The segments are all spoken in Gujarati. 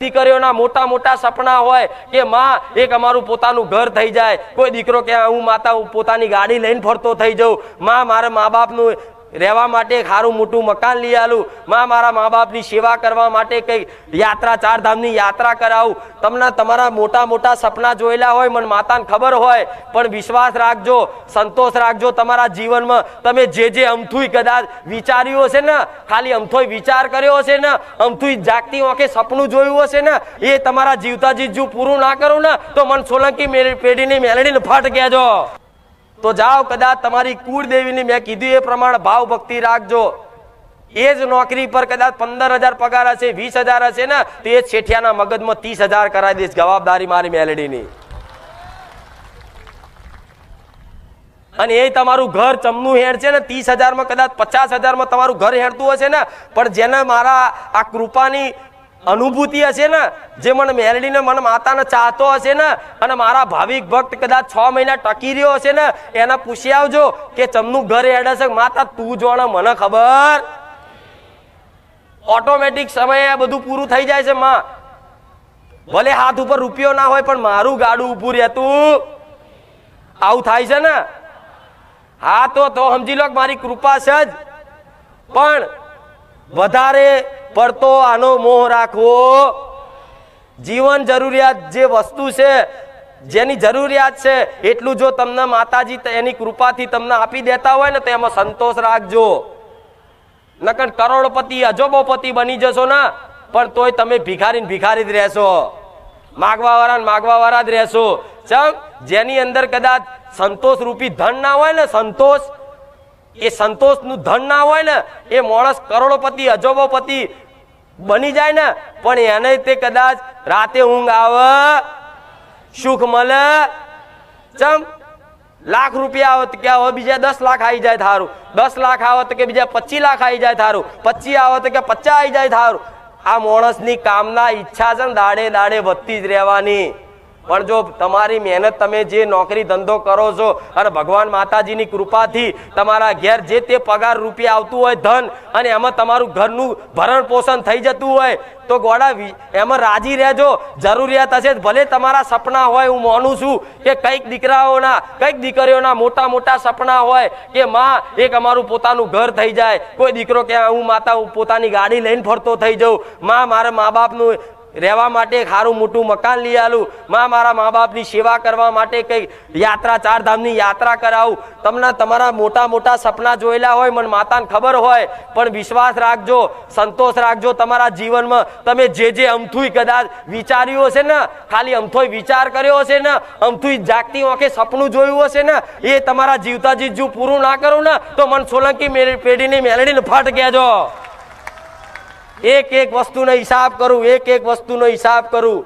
દીકરીઓના મોટા મોટા સપના હોય કે માં, એક અમારું પોતાનું ઘર થઈ જાય. કોઈ દીકરો કે હું માતા પોતાની ગાડી લઈને ફરતો થઈ જાઉં. માં, મારા મા બાપનું રહેવા માટે સારું મોટું મકાન લઈ આલું. માં મારા મા બાપની સેવા કરવા માટે કંઈક યાત્રા ચાર ધામની યાત્રા કરાવું. તમને તમારા મોટા મોટા સપના જોયેલા હોય, મને માતાને ખબર હોય, પણ વિશ્વાસ રાખજો, સંતોષ રાખજો તમારા જીવનમાં. તમે જે જે અમથુંય કદાચ વિચાર્યું હશે ને, ખાલી અમથોય વિચાર કર્યો હશે ને, અમથુંય જાગતી આંખે સપનું જોયું હશે ને, એ તમારા જીવતા જીજુ પૂરું ના કરું ને, તો મન સોલંકી પેઢીની મેલડીને ફટ કહેજો. તો જાઓ કદાચ તમારી કુળદેવીની મેં કીધું એ પ્રમાણે ભાવ ભક્તિ રાખજો. એ જ નોકરી પર કદાચ પંદર હજાર પગાર હશે, વીસ હજાર હશે ને, તો એ છેઠિયાના મગજમાં ત્રીસ હજાર કરાવી દઈશ જવાબદારી મારી મેલડીની. અને એ તમારું ઘર ચમનું હેડ છે ને, ત્રીસ હજારમાં કદાચ પચાસ હજારમાં તમારું ઘર હેડતું હશે ને, પણ જેને મારા આ કૃપાની અનુભૂતિ હશે ને? જે મને મેલડીને મને માતાને ચાહતો હશે ને? અને મારા ભાવિક ભક્ત કદાચ છ મહિના ટકી રહ્યો હશે ને? એને પૂછી આવજો કે ચમનું ઘર એડે છે? માતા, તું જોણે મને ખબર? ઓટોમેટિક સમયે બધું પૂરું થઈ જાય છે, માં. ભલે હાથ ઉપર રૂપિયો ના હોય, પણ મારું ગાડું ઊભું રહેતું. આવું થાય છે ને? હા તો તો સમજી લો મારી કૃપા છે જ. પણ વધારે પડતો આનો મોહ રાખવો. જીવન જરૂરિયાત જે વસ્તુ છે, જેની જરૂરિયાત છે, એટલું જો તમને માતાજી એની કૃપાથી તમને આપી દેતા હોય ને, તો એમાં સંતોષ રાખજો. નકર કરોડપતિ, અજોબોપતિ બની જશો ને, પણ તોય તમે ભિખારી ભિખારી જ રહેશો. માગવા વાળા માગવા વાળા જ રહેશો. ચમ, જેની અંદર કદાચ સંતોષ રૂપી ધન ના હોય ને, સંતોષ, એ સંતોષનું ધન ના હોય ને, એ માણસ કરોડોપતિ, અજોબોપતિ બની જાય ને, પણ એને તે કદાચ રાતે ઊંઘ આવે, સુખ મળે, ચમ, લાખ રૂપિયા આવે તો કે હવે બીજા દસ લાખ આવી જાય થારું. દસ લાખ આવે તો કે બીજા પચીસ લાખ આવી જાય થારું. પચીસ આવે તો કે પચાસ આવી જાય થારું. આ માણસની કામના ઈચ્છા છે ને દાડે દાડે વધતી જ રહેવાની. પણ જો તમારી મહેનત તમે જે નોકરી ધંધો કરો છો અને ભગવાન માતાજીની કૃપાથી તમારા ઘેર જે તે પગાર રૂપિયા આવતું હોય ધન અને એમાં તમારું ઘરનું ભરણ પોષણ થઈ જતું હોય, તો વિ- એમાં રાજી રહેજો. જરૂરિયાત હશે ભલે તમારા સપના હોય, હું માનું છું કે કંઈક દીકરાઓના, કંઈક દીકરીઓના મોટા મોટા સપના હોય કે માં, એક અમારું પોતાનું ઘર થઈ જાય. કોઈ દીકરો કે હું માતા પોતાની ગાડી લઈને ફરતો થઈ જાઉં. માં, મારા મા બાપનું રહેવા માટે સારું મોટું મકાન લઈ આલું. માં મારા મા બાપની સેવા કરવા માટે કંઈક યાત્રા ચાર ધામની યાત્રા કરાવું. તમને તમારા મોટા મોટા સપના જોયેલા હોય, મને માતાને ખબર હોય, પણ વિશ્વાસ રાખજો, સંતોષ રાખજો તમારા જીવનમાં. તમે જે જે અમથુંય કદાચ વિચાર્યું હશે ને, ખાલી અમથોય વિચાર કર્યો હશે ને, અમથુંય જાગતી આંખે સપનું જોયું હશે ને, એ તમારા જીવતા જીજુ પૂરું ના કરું ને, તો મન સોલંકી પેઢીની મેલડીને ફટ કહેજો એક એક વસ્તુનો હિસાબ કરું, એક એક વસ્તુનો હિસાબ કરું.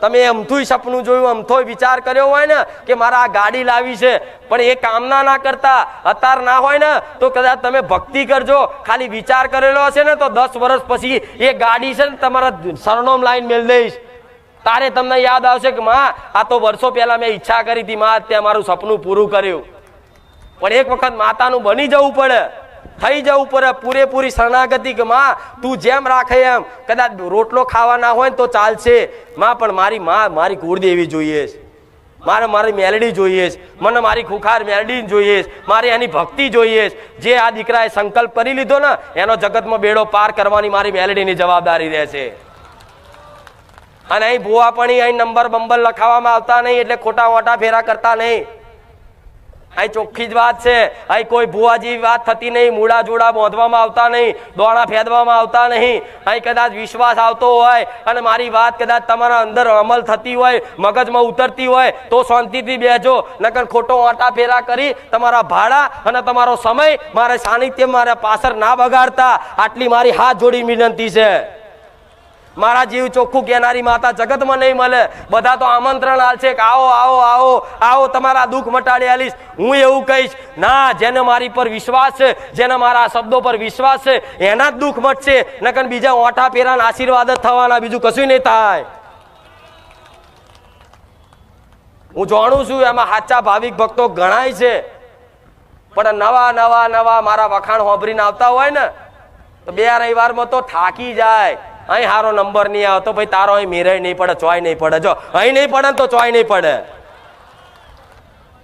તમે અમથુંય સપનું જોયું, અમથોય વિચાર કર્યો હોય ને કે મારા આ ગાડી લાવી છે, પણ એ કામના ના કરતા, અતાર ના હોય ને, તો કદાચ તમે ભક્તિ કરજો. ખાલી વિચાર કરેલો હશે ને, તો દસ વર્ષ પછી એ ગાડી છે ને, તમારા સરનોમ લાઈન મેળ દઈશ. તારે તમને યાદ આવશે કે માં, આ તો વર્ષો પહેલા મેં ઈચ્છા કરી હતી, માં ત્યાં મારું સપનું પૂરું કર્યું. પણ એક વખત માતાનું બની જવું પડે. થઈ જવું પડે પૂરેપૂરી શરણાગતિ માં, તું જેમ રાખે એમ. કદાચ રોટલો ખાવાના હોય ને તો ચાલશે. માં, પણ મારી માં, મારી કુળદેવી જોઈએ છે. મારે મારી મેલડી જોઈએ છે. મને મારી ખુખાર મેલડી જોઈએ છે. મારે એની ભક્તિ જોઈએ છે. જે આ દીકરાએ સંકલ્પ કરી લીધો ને, એનો જગતમાં બેડો પાર કરવાની મારી મેલડીની જવાબદારી રહેશે અને અહીં ભૂવા પણ અહીં નંબર બંબર લખાવવામાં આવતા નહીં, એટલે ખોટા મોટા ફેરા કરતા નહીં. અહીં ચોખ્ખી જ વાત છે. અહીં કોઈ ભુવા જેવી વાત થતી નહીં. મૂળા જોડા બાંધવામાં આવતા નહીં. દોણા ફેદવામાં આવતા નહીં. અહીં કદાચ વિશ્વાસ આવતો હોય અને મારી વાત કદાચ તમારા અંદર અમલ થતી હોય, મગજમાં ઉતરતી હોય, તો શાંતિથી બેસજો નકર ખોટો આટા ફેરા કરી તમારા ભાડા અને તમારો સમય મારે સાનિધ્ય મારા પાછળ ના બગાડતા. આટલી મારી હાથ જોડી વિનંતી છે. મારા જીવ ચોખ્ખું કહેનારી માતા જગતમાં નહીં મળે. બધા તો આમંત્રણ આલશે કે આવો આવો આવો આવો, તમારા દુઃખ મટાડી આલીશ. હું એવું કહીશ, ના, જેને મારી પર વિશ્વાસ છે, જેને મારા શબ્દો પર વિશ્વાસ છે, એના જ દુઃખ મટશે નકર બીજા ઓઠા પેરાના આશીર્વાદ જ થવાના, બીજું કશું નહીં થાય. હું જાણું છું એમાં સાચા ભાવિક ભક્તો ગણાય છે. પણ નવા નવા નવા મારા વખાણ હોભરીને આવતા હોય ને, તો બે રવિવારમાં તો થાકી જાય. અહીં સારો નંબર નહીં આવતો ભાઈ તારો અહીં મીરાય નહીં પડે, ચોય નહીં પડે. જો, અહીં નહીં પડે તો ચોય નહીં પડે.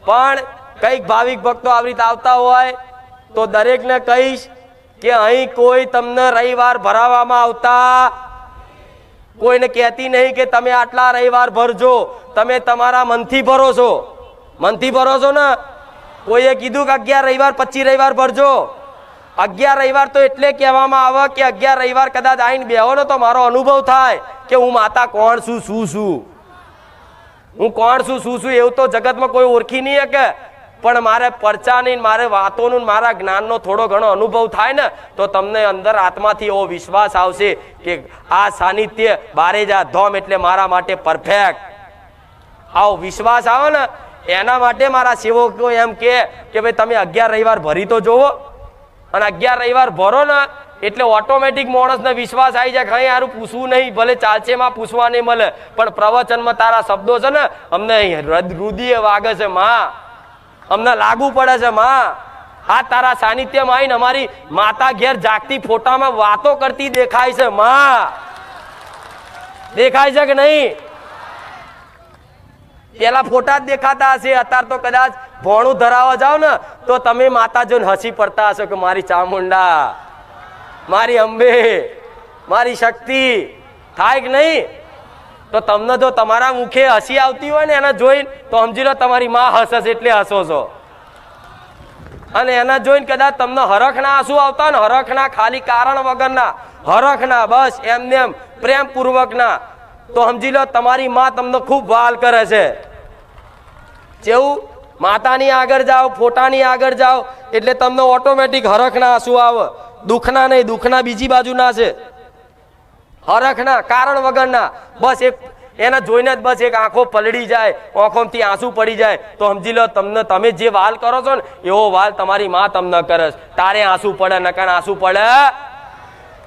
પણ કંઈક ભાવિક ભક્તો આવી રીતે આવતા હોય તો દરેકને કહીશ કે અહીં કોઈ તમને રવિવાર ભરાવામાં આવતા કોઈને કહેતી નહીં કે તમે આટલા રવિવાર ભરજો, તમે તમારા મનથી ભરો છો. મનથી ભરો છો ને? કોઈએ કીધું કે અગિયાર રવિવાર, પચીસ રવિવાર ભરજો. અગિયાર રવિવાર તો એટલે કહેવામાં આવે કે અગિયાર રવિવાર કદાચ આવીને બેહો ને તો મારો અનુભવ થાય કે હું માતા કોણ છું, શું છું? હું કોણ છું, શું છું એવું તો જગતમાં કોઈ ઓળખી નહીં શકે. પણ મારે પરચાની મારે વાતોનું મારા જ્ઞાનનો થોડો ઘણો અનુભવ થાય ને, તો તમને અંદર આત્માથી એવો વિશ્વાસ આવશે કે આ સાનિધ્ય બારેજા ધોમ એટલે મારા માટે પરફેક્ટ આવો વિશ્વાસ આવે ને, એના માટે મારા સેવકો એમ કે કે ભાઈ તમે અગિયાર રવિવાર ભરી તો જોવો. અને અગિયાર રવિવાર ભરો ને, એટલે ઓટોમેટિક માણસને વિશ્વાસ આવી જાય કઈ યારું પૂછવું નહીં, ભલે ચાલશે માં પૂછવા નહીં મળે, પણ પ્રવચનમાં તારા શબ્દો છે ને, અમને રુદિય વાગે છે, માં. અમને લાગુ પડે છે, માં. આ તારા સાનિધ્યમાં આવીને અમારી માતા ઘેર જાગતી ફોટામાં વાતો કરતી દેખાય છે, માં. દેખાય છે કે નહીં? પેલા ફોટા જ દેખાતા હશે, અત્યારે તો કદાચ ભોણું ધરાવવા જાઓ ને, તો તમે માતા જોઈને હસી પડતા હશો કે મારી ચામુંડા, મારી અંબે, મારી શક્તિ, થાય કે નહીં? તો તમને જો તમારા મુખે હસી આવતી હોય ને, એને જોઈને તો સમજી લો તમારી માં હસે એટલે હસો છો. અને એના જોઈને કદાચ તમને હરખના આંસુ આવતા ને હરખના ખાલી કારણ વગરના હરખના બસ એમને એમ પ્રેમપૂર્વકના તો સમજી લો તમારી માં તમને ખૂબ વાલ કરે છે. જેવું માતાની આગળ જાઓ, ફોટાની આગળ જાઓ, એટલે તમને ઓટોમેટિક હરખના આંસુ આવે. દુઃખના નહીં, દુઃખના બીજી બાજુના છે. હરખના, કારણ વગરના. બસ એક, એના જોઈને જ બસ એક આંખો પલળી જાય આંખોમાંથી આંસુ પડી જાય. તો સમજી લો, તમને, તમે જે વાલ કરો છો ને, એવો વાલ તમારી માં તમને કરે તારે આંસુ પડે નકાન આંસુ પડે.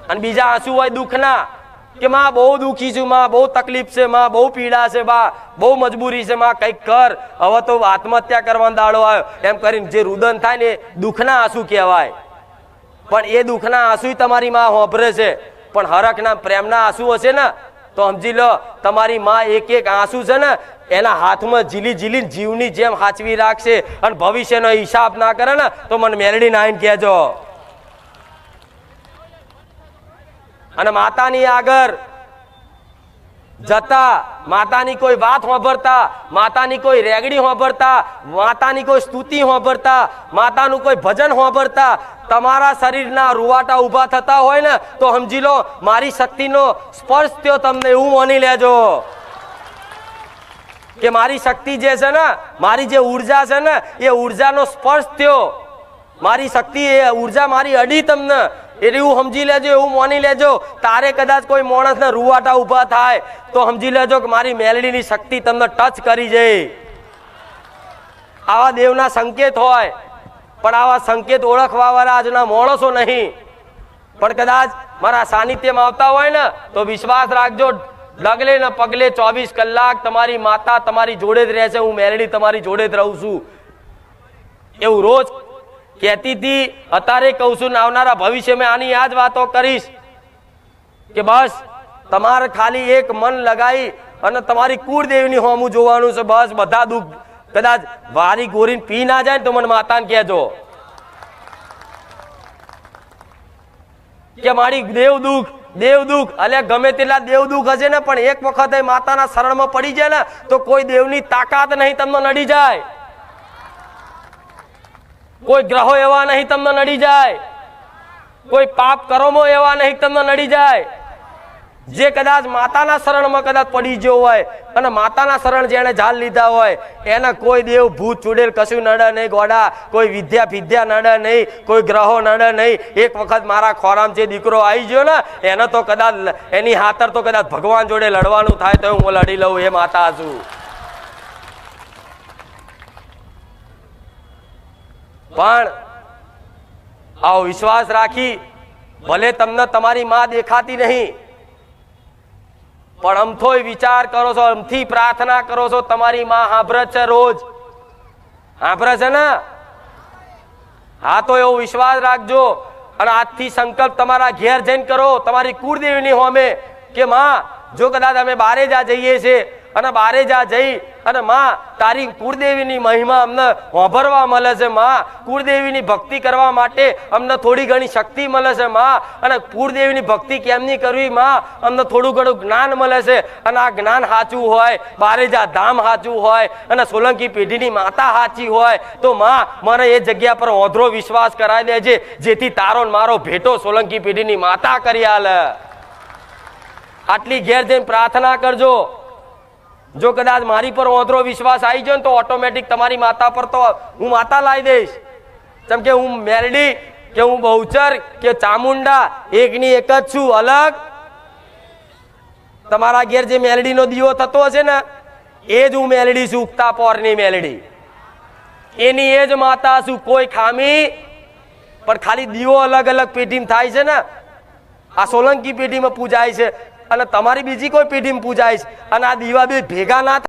અને બીજા આંસુ હોય દુઃખના. કે માં બહુ દુઃખી છું, માં બહુ તકલીફ છે, માં બહુ પીડા છે બા બહુ મજબૂરી છે, માં કંઈક કર. હવે તો આત્મહત્યા કરવાનો દાડો આવ્યો. એમ કરીને જે રુદન થાય ને દુઃખના આંસુ કહેવાય. પણ એ દુઃખના આંસુ તમારી માં હોભરે છે. પણ હરકના પ્રેમના આંસુ હશે ને, તો સમજી લો, તમારી માં એક એક આંસુ છે ને, એના હાથમાં ઝીલી ઝીલી જીવની જેમ હાચવી રાખશે અને ભવિષ્યનો હિસાબ ના કરે ને, તો મને મેલડી નાઈને કહેજો. અને માતાની આગળ જતા, માતાની કોઈ વાત હોંભરતા માતાની કોઈ રેગડી હોંભરતા માતાની કોઈ સ્તુતિ હોંભરતા માતાનું કોઈ ભજન હોંભરતા તમારા શરીરના રૂવાટા ઊભા થતા હોય ને, તો સમજી લો, મારી શક્તિનો સ્પર્શ થયો તમને એવું માની લેજો. કે મારી શક્તિ જે છે ને, મારી જે ઊર્જા છે ને, એ ઉર્જાનો સ્પર્શ થયો. મારી શક્તિ એ ઊર્જા મારી અડી તમને એટલે એવું સમજી લેજો, એવું માની લેજો. તારે કદાચ કોઈ માણસને રૂવાટા ઊભા થાય, તો સમજી લેજો કે મારી મેલડીની શક્તિ તમને ટચ કરી જાય. આવા દેવના સંકેત હોય, પણ આવા સંકેત ઓળખવા વાળા આજના માણસો નહીં. પણ કદાચ મારા સાનિધ્યમાં આવતા હોય ને, તો વિશ્વાસ રાખજો, ડગલે ને પગલે ચોવીસ કલાક તમારી માતા તમારી જોડે જ રહેશે, હું મેલડી તમારી જોડે જ રહું છું. એવું રોજ કહેતી હતી અત્યારે કહું છું, આવનારા ભવિષ્યમાં આની આ જ વાતો કરીશ કે બસ, તમારે ખાલી એક મન લગાવી અને તમારી કુળદેવીની હોમું જોવાનું છે, બસ, બધા દુઃખ, કદાચ વારી ગોરીને પી ના જાય તો મને માતાને કહેજો. કે મારી દેવ દુઃખ દેવ દુઃખ અલ્યા ગમે તેટલા દેવ દુઃખ હશે ને, પણ એક વખત માતાના શરણમાં પડી જાય ને, તો કોઈ દેવની તાકાત નહીં, તમને નડી જાય. કોઈ ગ્રહો એવા નહીં તમને નડી જાય. કોઈ પાપ કર્મો એવા નહીં તમને નડી જાય. જે કદાચ માતાના શરણમાં કદાચ પડી ગયો હોય અને માતાના શરણ જેણે ઝાલ લીધા હોય, એને કોઈ દેવ ભૂત ચૂડેલ કશું નડે નહીં ગોડા, કોઈ વિદ્યા વિદ્યા નડે નહીં, કોઈ ગ્રહો નડે નહીં. એક વખત મારા ખોરામ જે દીકરો આવી ગયો ને, એને તો કદાચ એની હાતર તો કદાચ ભગવાન જોડે લડવાનું થાય તો હું લડી લઉં એ માતા છું પણ આવો વિશ્વાસ રાખી, ભલે તમને તમારી માં દેખાતી નહીં, પણ અમથોય વિચાર કરો છો, અમથી પ્રાર્થના કરો છો, તમારી માં સાંભળે છે રોજ. સાંભળે છે ને? હા, તો એવો વિશ્વાસ રાખજો. અને આજથી સંકલ્પ તમારા ઘેર જઈને કરો. તમારી કુળદેવીની હોમે કે માં, જો કદાચ અમે બારે જા જઈએ છીએ અને બારે જા જઈ અને માં, તારી કુળદેવીની મહિમા અમને વાભરવા મળે છે, માં. કુળદેવીની ભક્તિ કરવા માટે અમને થોડી ઘણી શક્તિ મળે છે, માં. અને કુળદેવીની ભક્તિ કેમની કરવી, માં? અમને થોડું ઘણું જ્ઞાન મળે છે. અને આ જ્ઞાન સાચું હોય બારેજા ધામ સાચું હોય, અને સોલંકી પેઢીની માતા સાચી હોય, તો માં, મને એ જગ્યા પર ઓધરો વિશ્વાસ કરાવી દેજે, જેથી તારો મારો ભેટો સોલંકી પેઢીની માતા કરી આલે. આટલી ઘેર જઈને પ્રાર્થના કરજો. જો કદાચ મારી પર ઓધરો વિશ્વાસ આવી જાય ને તો ઓટોમેટિક તમારી માતા પર તો હું માતા લાવી દઈશ. જેમ કે હું મેરડી, કે હું બહુચર, કે ચામુંડા, એકની એક જ છું, અલગ. તમારા ઘેર જે મેલડીનો દીવો થતો હશે ને, એ જ હું મેલડી છું, ઉગતા પોરની મેલડી એની એ જ માતા છું, કોઈ ખામી. પણ ખાલી દીવો અલગ અલગ પેઢીમાં થાય છે ને, આ સોલંકી પેઢીમાં પૂજાય છે. અને તમારી બીજી કોઈ પેઢીમાં પૂજાય છે. અને આ દીવા બે ભેગા ના